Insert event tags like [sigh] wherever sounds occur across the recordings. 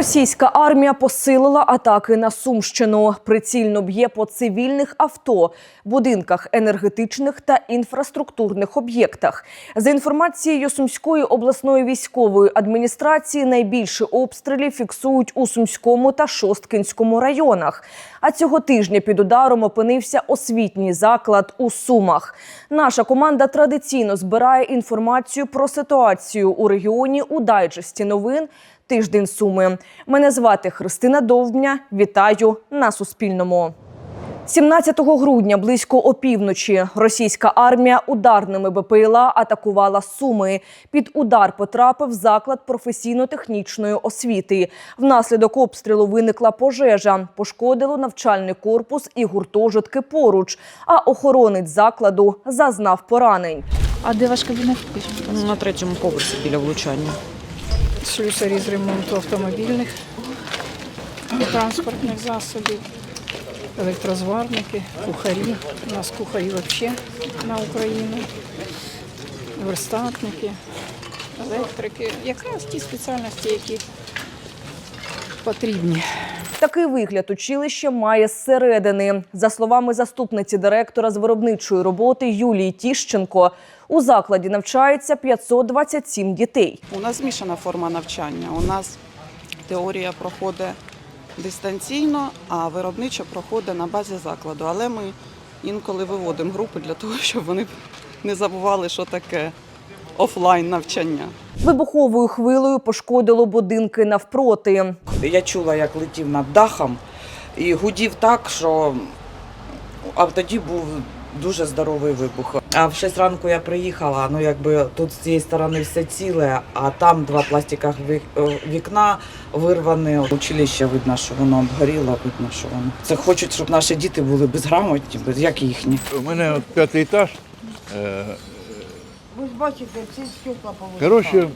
Російська армія посилила атаки на Сумщину. Прицільно б'є по цивільних авто, будинках, енергетичних та інфраструктурних об'єктах. За інформацією Сумської обласної військової адміністрації, найбільше обстрілів фіксують у Сумському та Шосткинському районах. А цього тижня під ударом опинився освітній заклад у Сумах. Наша команда традиційно збирає інформацію про ситуацію у регіоні у дайджесті новин. Тиждень Суми. Мене звати Христина Довбня. Вітаю на Суспільному. 17 грудня близько опівночі російська армія ударними БПЛА атакувала Суми. Під удар потрапив заклад професійно-технічної освіти. Внаслідок обстрілу виникла пожежа, пошкодило навчальний корпус і гуртожитки поруч. А охоронець закладу зазнав поранень. А де ваш кабінет? На третьому поверсі біля влучання. Слюсарі з ремонту автомобільних і транспортних засобів, електрозварники, кухарі. У нас кухарі взагалі на Україну, верстатники, електрики. Якраз ті спеціальності, які потрібні. Такий вигляд училище має зсередини. За словами заступниці директора з виробничої роботи Юлії Тіщенко, у закладі навчається 527 дітей. У нас змішана форма навчання. У нас теорія проходить дистанційно, а виробнича проходить на базі закладу. Але ми інколи виводимо групи для того, [laughs] щоб вони не забували, що таке офлайн навчання. Вибуховою хвилею пошкодило будинки навпроти. Я чула, як летів над дахом і гудів так, що а тоді був дуже здоровий вибух. А в 6 ранку я приїхала, ну якби тут з цієї сторони все ціле, а там два пластикових е, вікна вирвані. Училище видно, що воно обгоріло, видно, що воно. Це хочуть, щоб наші діти були безграмотні, без- як їхні. У мене от п'ятий етаж. Ви ж бачите, всі стекла повилітали. коротше,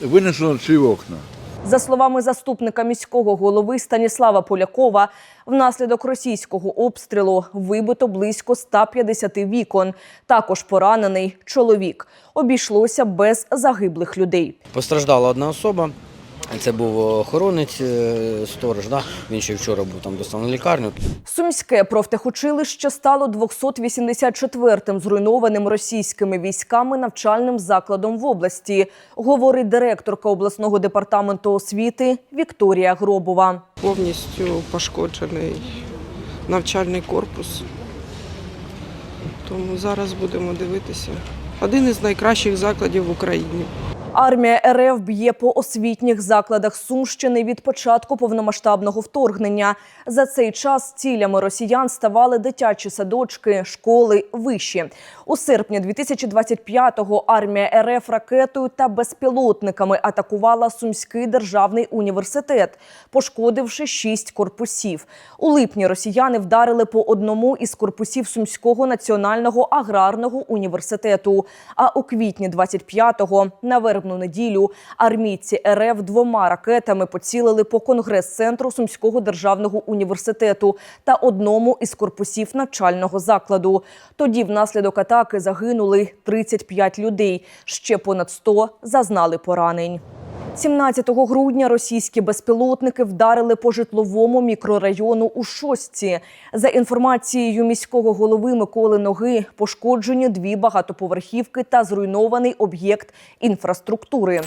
винесено ці окна. За словами заступника міського голови Станіслава Полякова, внаслідок російського обстрілу вибито близько 150 вікон. Також поранений чоловік. Обійшлося без загиблих людей. Постраждала одна особа. Це був охоронець, е, сторож. Да? Він ще вчора був там доставлений лікарню. Сумське профтехучилище стало 284-м зруйнованим російськими військами навчальним закладом в області, говорить директорка обласного департаменту освіти Вікторія Гробова. Повністю пошкоджений навчальний корпус. Тому зараз будемо дивитися. Один із найкращих закладів в Україні. Армія РФ б'є по освітніх закладах Сумщини від початку повномасштабного вторгнення. За цей час цілями росіян ставали дитячі садочки, школи, виші. У серпні 2025-го армія РФ ракетою та безпілотниками атакувала Сумський державний університет, пошкодивши шість корпусів. У липні росіяни вдарили по одному із корпусів Сумського національного аграрного університету. А у квітні 25-го на вербну неділю армійці РФ двома ракетами поцілили по конгрес-центру Сумського державного університету та одному із корпусів навчального закладу. Тоді внаслідок атаки загинули 35 людей. Ще понад 100 зазнали поранень. 17 грудня російські безпілотники вдарили по житловому мікрорайону у Шостці. За інформацією міського голови Миколи Ноги, пошкоджені дві багатоповерхівки та зруйнований об'єкт інфраструктури.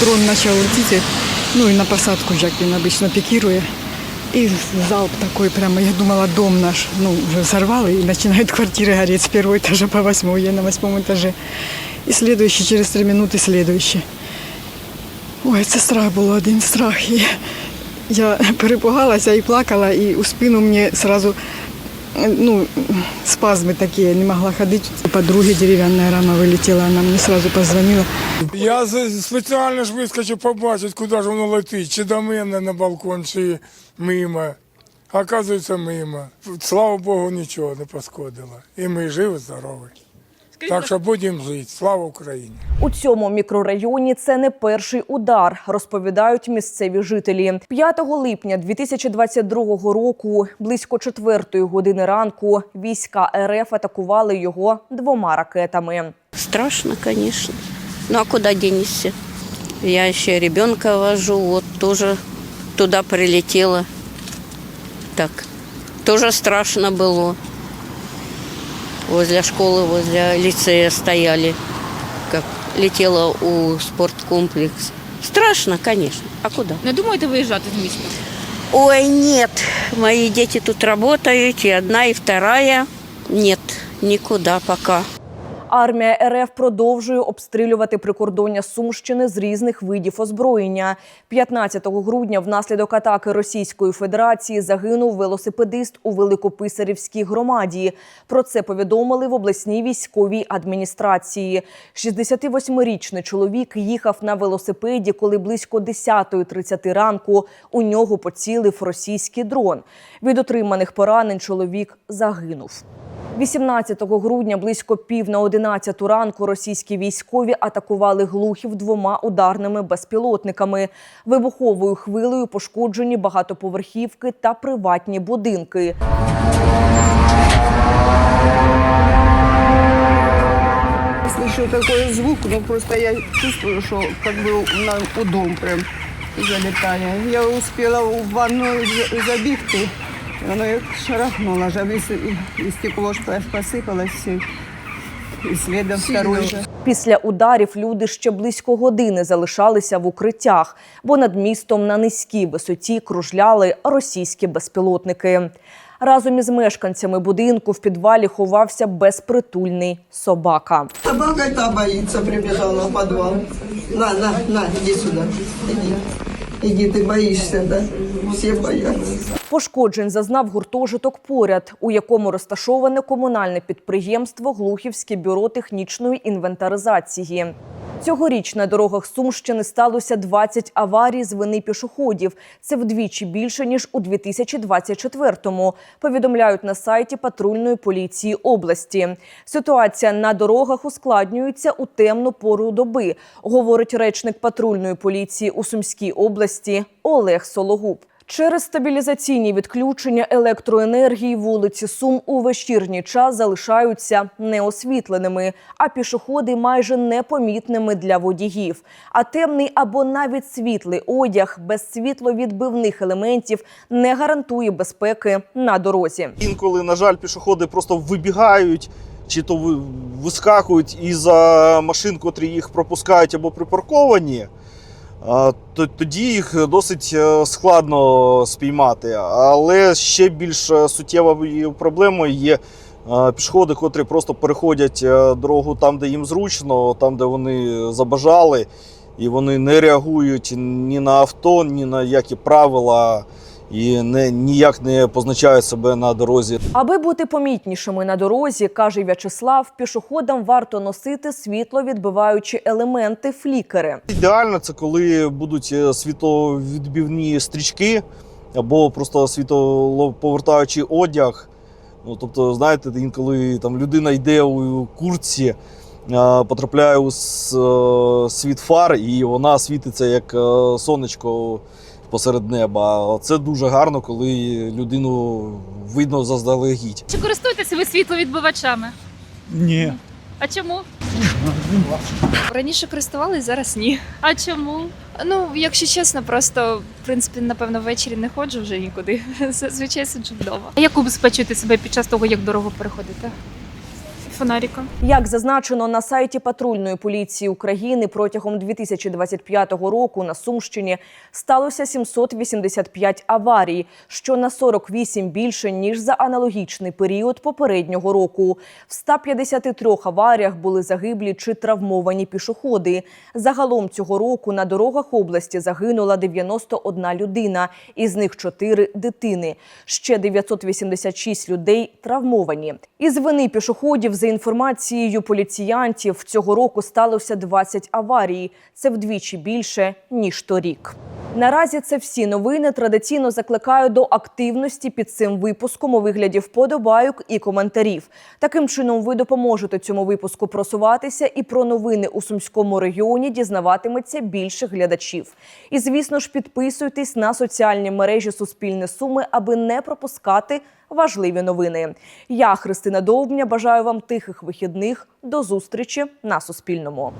Дрон почав летіти, ну і на посадку, як він обично пікірує. І залп такой прямо, я думала, дом наш, ну, вже взорвали, і починають квартири гореть з першого етажа по восьмой, я на восьмому этаже. І следующий, через три минути следующий. Ой, це страх було, один страх. Я перепугалася і плакала, і у спину мені одразу ну, спазми такі, я не могла ходити. Подруге дерев'яна рама вилетіла, вона мені одразу позвонила. Я спеціально ж вискочив побачити, куди ж воно летить, чи до мене на балкон, чи мимо. Оказується, мимо. Слава Богу, нічого не пошкодило. І ми живі, здорові. Так що будемо жити. Слава Україні! У цьому мікрорайоні це не перший удар, розповідають місцеві жителі. 5 липня 2022 року, близько 4 години ранку, війська РФ атакували його двома ракетами. Страшно, конечно. Ну а куда денешься? Я еще ребенка вожу, вот тоже туда прилетела. Так, тоже страшно было. Возле школы, возле лицея стояли, как летела у спорткомплекс. Страшно, конечно. А куда? Не думаєте виїжджати з міста? Ой, нет, мои дети тут работают, и одна, и вторая. Нет, никуда пока. Армія РФ продовжує обстрілювати прикордоння Сумщини з різних видів озброєння. 15 грудня внаслідок атаки Російської Федерації загинув велосипедист у Великописарівській громаді. Про це повідомили в обласній військовій адміністрації. 68-річний чоловік їхав на велосипеді, коли близько 10.30 ранку у нього поцілив російський дрон. Від отриманих поранень чоловік загинув. 18 грудня близько пів на 11 ранку російські військові атакували глухів двома ударними безпілотниками. Вибуховою хвилею пошкоджені багатоповерхівки та приватні будинки. Слышу такой звук, ну просто я чувствую, что как бы у дом прям залетає. Я успела у ванную за- забігти, воно як шарахнуло, і, стекло все. І слідом второй же. Після ударів люди ще близько години залишалися в укриттях, бо над містом на низькій висоті кружляли російські безпілотники. Разом із мешканцями будинку в підвалі ховався безпритульний собака. Собака та боится, прибежала в подвал. На, на, на, иди сюда. Иди. Иди, ти боїшся, да? Всі бояться. Пошкоджень зазнав гуртожиток поряд, у якому розташоване комунальне підприємство Глухівське бюро технічної інвентаризації. Цьогоріч на дорогах Сумщини сталося 20 аварій з вини пішоходів. Це вдвічі більше ніж у 2024-му, Повідомляють на сайті патрульної поліції області. Ситуація на дорогах ускладнюється у темну пору доби, говорить речник патрульної поліції у Сумській області Олег Сологуб. Через стабілізаційні відключення електроенергії вулиці Сум у вечірній час залишаються неосвітленими, а пішоходи майже непомітними для водіїв. А темний або навіть світлий одяг без світловідбивних елементів не гарантує безпеки на дорозі. Інколи, на жаль, пішоходи просто вибігають чи то вискакують із машин, котрі їх пропускають або припарковані. Тоді їх досить е, складно спіймати. Але ще більш е, суттєвою проблемою є е, пішоходи, котрі просто переходять дорогу там, де їм зручно, там, де вони забажали, і вони не реагують ні на авто, ні на які правила, і не, ніяк не позначають себе на дорозі. Аби бути помітнішими на дорозі, каже В'ячеслав, пішоходам варто носити світловідбиваючі елементи флікери. Ідеально це коли будуть е, світловідбивні стрічки або просто світлоповертаючий одяг. Ну, тобто, знаєте, інколи там людина йде у куртці, е, потрапляє у е, світ фар, і вона світиться як сонечко посеред неба. Це дуже гарно, коли людину видно заздалегідь. Чи користуєтеся ви світловідбивачами? Ні. А чому? Раніше користувалась, зараз ні. А чому? Ну, якщо чесно, просто в принципі, напевно, ввечері не ходжу вже нікуди. [laughs] Зазвичай сиджу вдома. А як убезпечуєте себе під час того, як дорогу переходите? Фонариком. Як зазначено на сайті патрульної поліції України протягом 2025 року на Сумщині сталося 785 аварій, що на 48 більше ніж за аналогічний період попереднього року. В 153 аваріях були загиблі чи травмовані пішоходи. Загалом цього року на дорогах області загинула 91 людина, із них 4 дитини. Ще 986 людей травмовані. Із вини пішоходів за інформацією поліціянтів цього року сталося 20 аварій. Це вдвічі більше ніж торік. Наразі це всі новини. Традиційно закликаю до активності під цим випуском у вигляді вподобайок і коментарів. Таким чином, ви допоможете цьому випуску просуватися, і про новини у сумському регіоні дізнаватиметься більше глядачів. І звісно ж, підписуйтесь на соціальні мережі Суспільне Суми, аби не пропускати важливі новини. Я Христина Довбня. Бажаю вам тихих вихідних. До зустрічі на Суспільному.